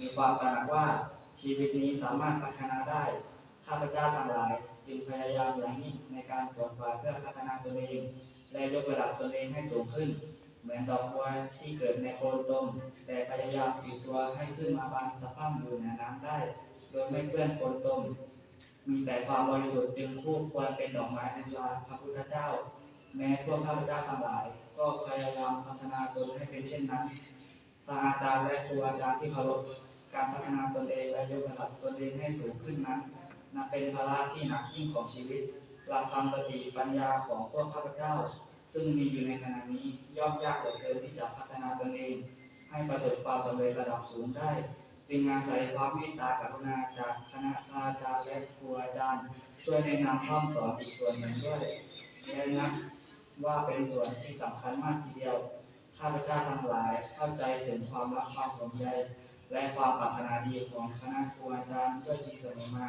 มีความตระหนักว่าชีวิตนี้สามารถพัฒนาได้ ข้าพเจ้าทั้งหลาย จึงพยายามอย่างยิ่งในการขวนขวายเพื่อพัฒนาตนเอง และยกระดับตนเองให้สูงขึ้น เหมือนดอกบัวที่เกิดในโคลนตมแต่พยายามปลีกตัวให้ขึ้นมาบานสะพรั่งอยู่เหนือน้ำได้ โดยไม่เปื้อนโคลนตมมีแต่ความบริสุทธิ์จึงคู่ควรเป็นดอกไม้ในตราพระพุทธเจ้า แม้พวกข้าพเจ้าทั้งหลาย ก็พยายามพัฒนาตนให้เป็นเช่นนั้น พระอาจารย์และครูอาจารย์ที่เคารพการพัฒนาตนเองและยกระดับตนเองให้สูงขึ้นนั้นนับเป็นภาระที่หนักยิ่งของชีวิตลำพังสติปัญญาของพวกข้าพเจ้า ซึ่งมีอยู่ในขณะนี้ย่อมยากเหลือเกินที่จะพัฒนาตนเอง ให้ประสบความสำเร็จระดับสูงได้จึงอาศัยความเมตตากรุณาจากคณะอาจารย์และครูอาจารย์ช่วยแนะนำข้อสอนอีกส่วนหนึ่งด้วยและนับว่าเป็นส่วนที่สำคัญมากทีเดียว ข้าพเจ้าทั้งหลาย เข้าใจถึงความรักความสนใจ และความปรารถนาดีของคณะครูอาจารย์ด้วยดีเสมอมา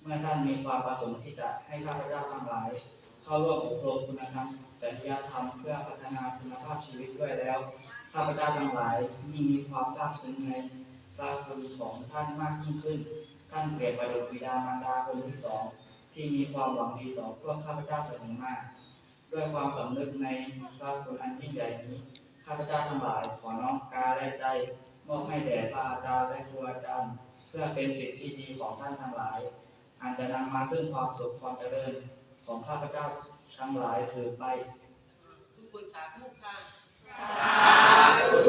เมื่อท่านมีความประสงค์ที่จะให้ข้าพเจ้าทั้งหลาย เข้าร่วมอบรมคุณธรรมจริยธรรมเพื่อพัฒนาคุณภาพชีวิตด้วยแล้วข้าพเจ้าทั้งหลายยิ่งมีความซาบซึ้งในพระคุณของท่านมากยิ่งขึ้น ท่านเปรียบประดุจบิดามารดาคนที่สองที่มีความหวังดีต่อพวกข้าพเจ้าเสมอมาด้วยความสำนึกในพระคุณอันยิ่งใหญ่นี้ ข้าพเจ้าทั้งหลายขอน้อมกายและใจมอบให้แด่พระอาจารย์และครูอาจารย์ เพื่อเป็นสิทธิที่ดีของท่านทั้งหลายอันจะนำมาซึ่งความสุขความเจริญของข้าพเจ้าทั้งหลายสืบไป ทุกคนสาธุค่ะสาธุ